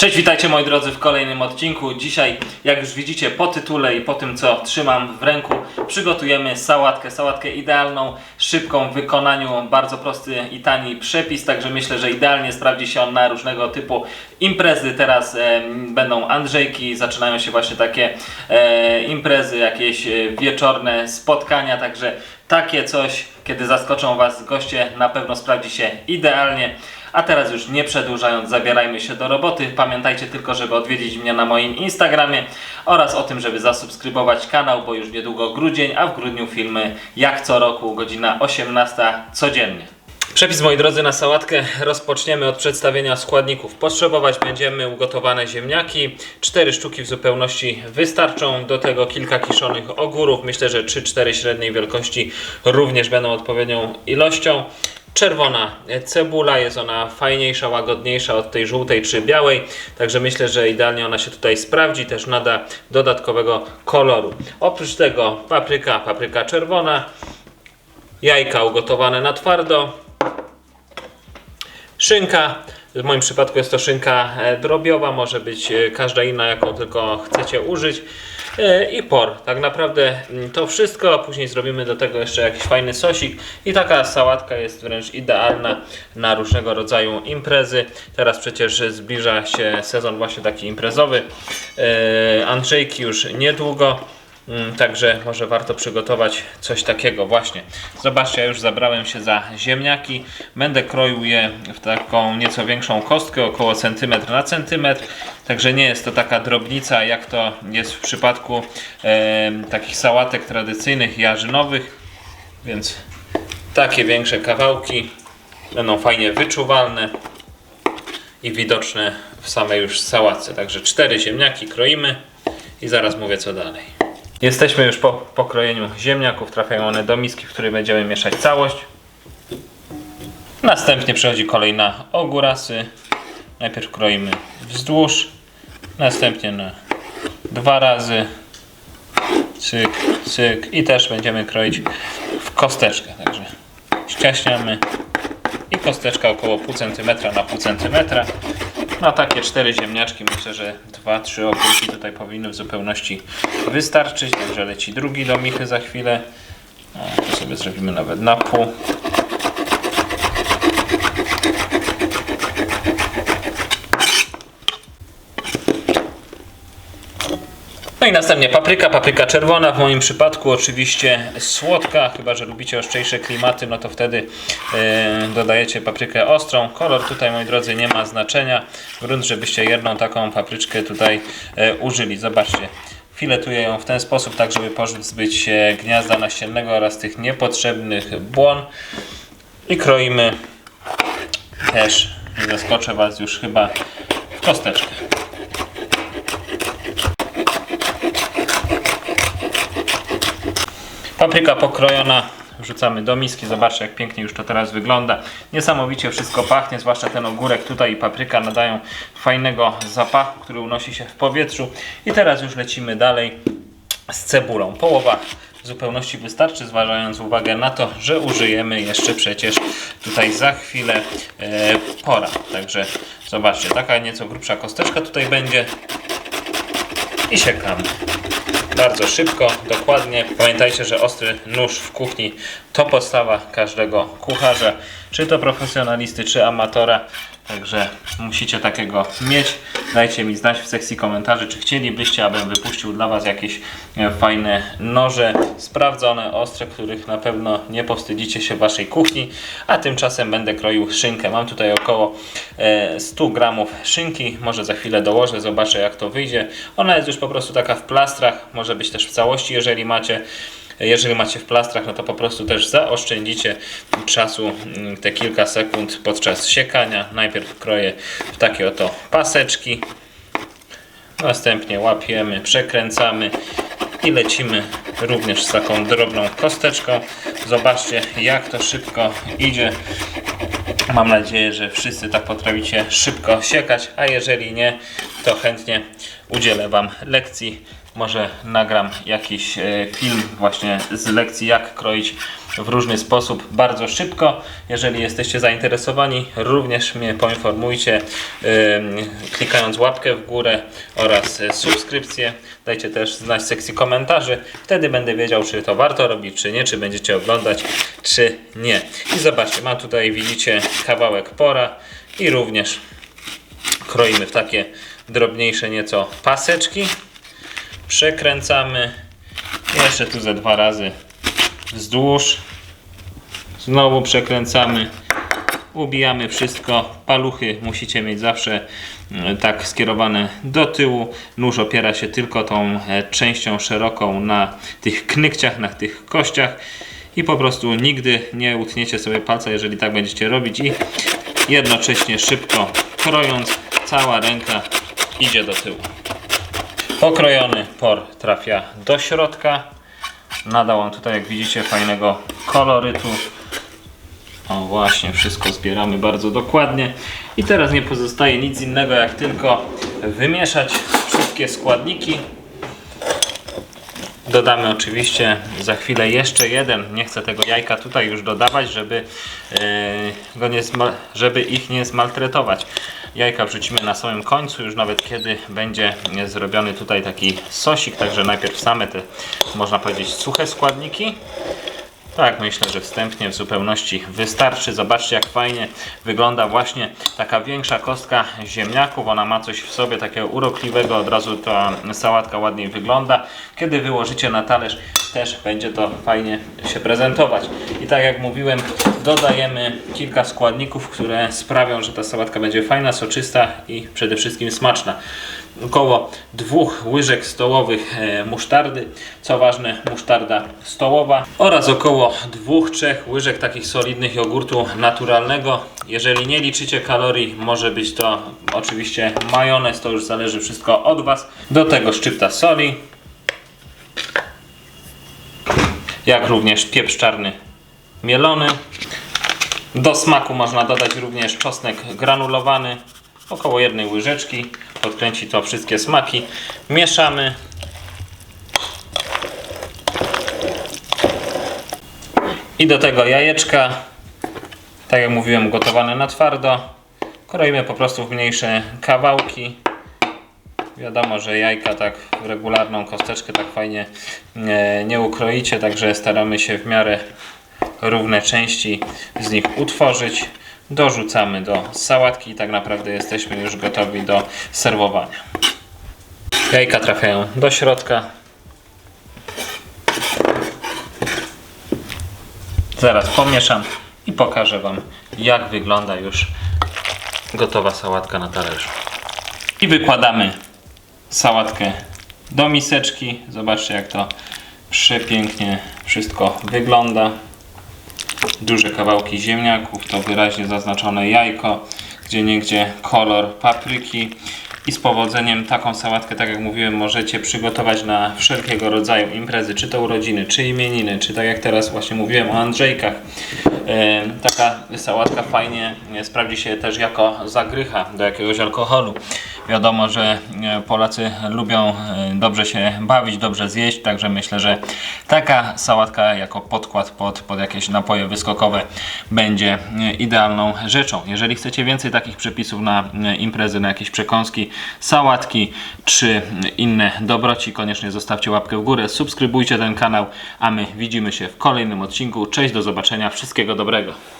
Cześć, witajcie moi drodzy w kolejnym odcinku. Dzisiaj, jak już widzicie po tytule i po tym co trzymam w ręku, przygotujemy sałatkę. Sałatkę idealną, szybką w wykonaniu, bardzo prosty i tani przepis, także myślę, że idealnie sprawdzi się on na różnego typu imprezy. Teraz e, będą Andrzejki, zaczynają się właśnie takie e, imprezy, jakieś e, wieczorne spotkania, także takie coś, kiedy zaskoczą Was goście, na pewno sprawdzi się idealnie. A teraz już nie przedłużając, zabierajmy się do roboty. Pamiętajcie tylko, żeby odwiedzić mnie na moim Instagramie oraz o tym, żeby zasubskrybować kanał, bo już niedługo grudzień, a w grudniu filmy jak co roku, godzina 18 codziennie. Przepis moi drodzy na sałatkę rozpoczniemy od przedstawienia składników. Potrzebować będziemy ugotowane ziemniaki, 4 sztuki w zupełności wystarczą, do tego kilka kiszonych ogórów, myślę, że 3-4 średniej wielkości również będą odpowiednią ilością. Czerwona cebula, jest ona fajniejsza, łagodniejsza od tej żółtej czy białej, także myślę, że idealnie ona się tutaj sprawdzi, też nada dodatkowego koloru. Oprócz tego papryka, papryka czerwona, jajka ugotowane na twardo, Szynka, w moim przypadku jest to szynka drobiowa, może być e, każda inna, jaką tylko chcecie użyć. E, I por. Tak naprawdę mm, to wszystko, a później zrobimy do tego jeszcze jakiś fajny sosik. I taka sałatka jest wręcz idealna na różnego rodzaju imprezy. Teraz przecież zbliża się sezon właśnie taki imprezowy. Andrzejki już niedługo. Mm, Także może warto przygotować coś takiego właśnie. Zobaczcie, ja już zabrałem się za ziemniaki. Będę kroił je w taką nieco większą kostkę, około centymetr na centymetr. Także nie jest to taka drobnica, jak to jest w przypadku e, takich sałatek tradycyjnych, jarzynowych. Więc takie większe kawałki będą fajnie wyczuwalne i widoczne w samej już sałatce. Także cztery ziemniaki kroimy i zaraz mówię co dalej. Jesteśmy już po pokrojeniu ziemniaków. Trafiają one do miski, w której będziemy mieszać całość. Następnie przechodzi kolej na ogórasy. Najpierw kroimy wzdłuż, następnie na dwa razy. Cyk, cyk. I też będziemy kroić w kosteczkę. Także ściaśniamy i kosteczka około pół centymetra na pół centymetra. Na takie cztery ziemniaczki myślę, że 2-3 ogórki tutaj powinny w zupełności wystarczyć. Także leci drugi do michy za chwilę. A, to sobie zrobimy nawet na pół. No i następnie papryka, papryka czerwona, w moim przypadku oczywiście słodka, chyba że lubicie ostrzejsze klimaty, no to wtedy e, dodajecie paprykę ostrą. Kolor tutaj, moi drodzy, nie ma znaczenia. Grunt, żebyście jedną taką papryczkę tutaj e, użyli. Zobaczcie. Filetuję ją w ten sposób, tak żeby pozbyć się gniazda nasiennego oraz tych niepotrzebnych błon. I kroimy też, zaskoczę Was już chyba, w kosteczkę. Papryka pokrojona wrzucamy do miski. Zobaczcie, jak pięknie już to teraz wygląda. Niesamowicie wszystko pachnie, zwłaszcza ten ogórek tutaj i papryka nadają fajnego zapachu, który unosi się w powietrzu. I teraz już lecimy dalej z cebulą. Połowa w zupełności wystarczy, zważając uwagę na to, że użyjemy jeszcze przecież tutaj za chwilę e, pora. Także zobaczcie, taka nieco grubsza kosteczka tutaj będzie i siekamy bardzo szybko, dokładnie. Pamiętajcie, że ostry nóż w kuchni to podstawa każdego kucharza, czy to profesjonalisty, czy amatora. Także musicie takiego mieć. Dajcie mi znać w sekcji komentarzy, czy chcielibyście, abym wypuścił dla Was jakieś e, fajne noże, sprawdzone, ostre, których na pewno nie powstydzicie się w Waszej kuchni. A tymczasem będę kroił szynkę. Mam tutaj około e, 100 gramów szynki. Może za chwilę dołożę, zobaczę jak to wyjdzie. Ona jest już po prostu taka w plastrach, może być też w całości, jeżeli macie. Jeżeli macie w plastrach, no to po prostu też zaoszczędzicie czasu mm, te kilka sekund podczas siekania. Najpierw kroję w takie oto paseczki. Następnie łapiemy, przekręcamy i lecimy również z taką drobną kosteczką. Zobaczcie jak to szybko idzie. Mam nadzieję, że wszyscy tak potraficie szybko siekać, a jeżeli nie, to chętnie udzielę Wam lekcji. Może nagram jakiś e, film właśnie z lekcji, jak kroić w różny sposób, bardzo szybko. Jeżeli jesteście zainteresowani, również mnie poinformujcie, klikając łapkę w górę oraz subskrypcję. Dajcie też znać w sekcji komentarzy. Wtedy będę wiedział, czy to warto robić, czy nie, czy będziecie oglądać, czy nie. I zobaczcie, mam tutaj, widzicie, kawałek pora i również kroimy w takie drobniejsze nieco paseczki. Przekręcamy. Jeszcze tu ze dwa razy wzdłuż. Znowu przekręcamy. Ubijamy wszystko. Paluchy musicie mieć zawsze mm, tak skierowane do tyłu. Nóż opiera się tylko tą e, częścią szeroką na tych knykciach, na tych kościach. I po prostu nigdy nie utniecie sobie palca, jeżeli tak będziecie robić. I jednocześnie szybko krojąc, cała ręka idzie do tyłu. Pokrojony por trafia do środka. Nadał on tutaj, jak widzicie, fajnego kolorytu. O właśnie, wszystko zbieramy bardzo dokładnie. I teraz nie pozostaje nic innego, jak tylko wymieszać wszystkie składniki. Dodamy oczywiście za chwilę jeszcze jeden. Nie chcę tego jajka tutaj już dodawać, żeby, e, go nie żeby ich nie zmaltretować. Jajka wrzucimy na samym końcu, już nawet kiedy będzie zrobiony tutaj taki sosik. Także najpierw same te, można powiedzieć, suche składniki. Tak, myślę, że wstępnie w zupełności wystarczy. Zobaczcie, jak fajnie wygląda właśnie taka większa kostka ziemniaków. Ona ma coś w sobie takiego urokliwego, od razu ta sałatka ładniej wygląda. Kiedy wyłożycie na talerz, też będzie to fajnie się prezentować. I tak jak mówiłem, dodajemy kilka składników, które sprawią, że ta sałatka będzie fajna, soczysta i przede wszystkim smaczna około dwóch łyżek stołowych e, musztardy, co ważne musztarda stołowa oraz około dwóch, trzech łyżek takich solidnych jogurtu naturalnego. Jeżeli nie liczycie kalorii, może być to oczywiście majonez, to już zależy wszystko od Was. Do tego szczypta soli, jak również pieprz czarny mielony. Do smaku można dodać również czosnek granulowany, około jednej łyżeczki. Podkręci to wszystkie smaki. Mieszamy. I do tego jajeczka, tak jak mówiłem, gotowane na twardo. Kroimy po prostu w mniejsze kawałki. Wiadomo, że jajka tak w regularną kosteczkę tak fajnie nie, nie ukroicie, także staramy się w miarę równe części z nich utworzyć. Dorzucamy do sałatki i tak naprawdę jesteśmy już gotowi do serwowania. Jajka trafiają do środka. Zaraz pomieszam i pokażę Wam jak wygląda już gotowa sałatka na talerzu. I wykładamy sałatkę do miseczki. Zobaczcie jak to przepięknie wszystko wygląda. Duże kawałki ziemniaków, to wyraźnie zaznaczone jajko, gdzie niegdzie kolor papryki. I z powodzeniem taką sałatkę, tak jak mówiłem, możecie przygotować na wszelkiego rodzaju imprezy, czy to urodziny, czy imieniny, czy tak jak teraz właśnie mówiłem o Andrzejkach. E, taka sałatka fajnie e, sprawdzi się też jako zagrycha do jakiegoś alkoholu. Wiadomo, że e, Polacy lubią e, dobrze się bawić, dobrze zjeść, także myślę, że taka sałatka jako podkład pod, pod jakieś napoje wyskokowe będzie e, idealną rzeczą. Jeżeli chcecie więcej takich przepisów na imprezy, na jakieś przekąski, sałatki czy inne dobroci, koniecznie zostawcie łapkę w górę, subskrybujcie ten kanał, a my widzimy się w kolejnym odcinku. Cześć, do zobaczenia, wszystkiego dobrego.